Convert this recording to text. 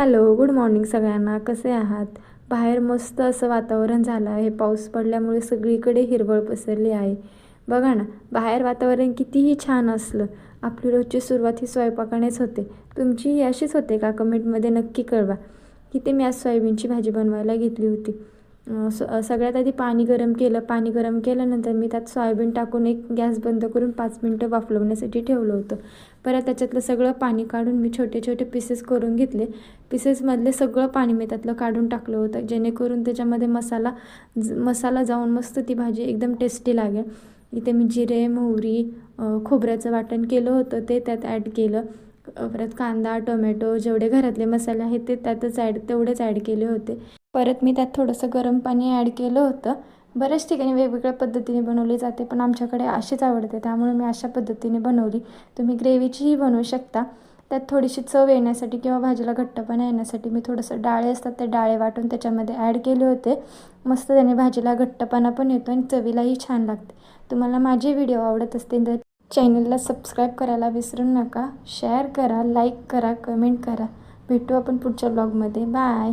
Hello good morning सगळ्यांना. कसे आहात? बाहेर मस्त असं वातावरण झालं आहे. पाऊस पडल्यामुळे सगळीकडे हिरवळ पसरली आहे. बघा ना बाहेर वातावरण कितीही छान असलं आपली रोजची सुरुवात ही स्वयंपाकानेच होते. तुमची ही अशीच होते का? कमेंटमध्ये नक्की कळवा. की ते मी आज सोयाबीनची भाजी बनवायला घेतली होती. स सगळ्यात आधी पाणी गरम केलं. पाणी गरम केल्यानंतर मी त्यात सोयाबीन टाकून एक गॅस बंद करून पाच मिनटं वाफलवण्यासाठी ठेवलं होतं. परत त्याच्यातलं सगळं पाणी काढून मी छोटे छोटे पीसेस करून घेतले. पीसेसमधले सगळं पाणी मी त्यातलं काढून टाकलं होतं. जेणेकरून त्याच्यामध्ये मसाला ज- मसाला जाऊन मस्त ती भाजी एकदम टेस्टी लागेल. इथे मी जिरे मोहरी खोबऱ्याचं वाटण केलं होतं. ते त्यात ॲड केलं. परत कांदा टोमॅटो जेवढे घरातले मसाले आहेत ते त्यातच ॲड तेवढेच ॲड केले होते. परत मी त्यात थोडंसं गरम पाणी ॲड केलं होतं. बऱ्याच ठिकाणी वेगवेगळ्या पद्धतीने बनवली जाते पण आमच्याकडे अशीच आवडते त्यामुळे मी अशा पद्धतीने बनवली. तुम्ही ग्रेव्हीचीही बनवू शकता. त्यात थोडीशी चव येण्यासाठी किंवा भाजीला घट्टपणा येण्यासाठी मी थोडंसं डाळे असतात ते डाळे वाटून त्याच्यामध्ये ॲड केले होते. मस्त त्याने भाजीला घट्टपणा पण येतो आणि चवीलाही छान लागते. तुम्हाला माझे व्हिडिओ आवडत असतील तर चॅनलला सबस्क्राईब करायला विसरू नका. शेअर करा लाईक करा कमेंट करा. भेटू आपण पुढच्या ब्लॉगमध्ये. बाय.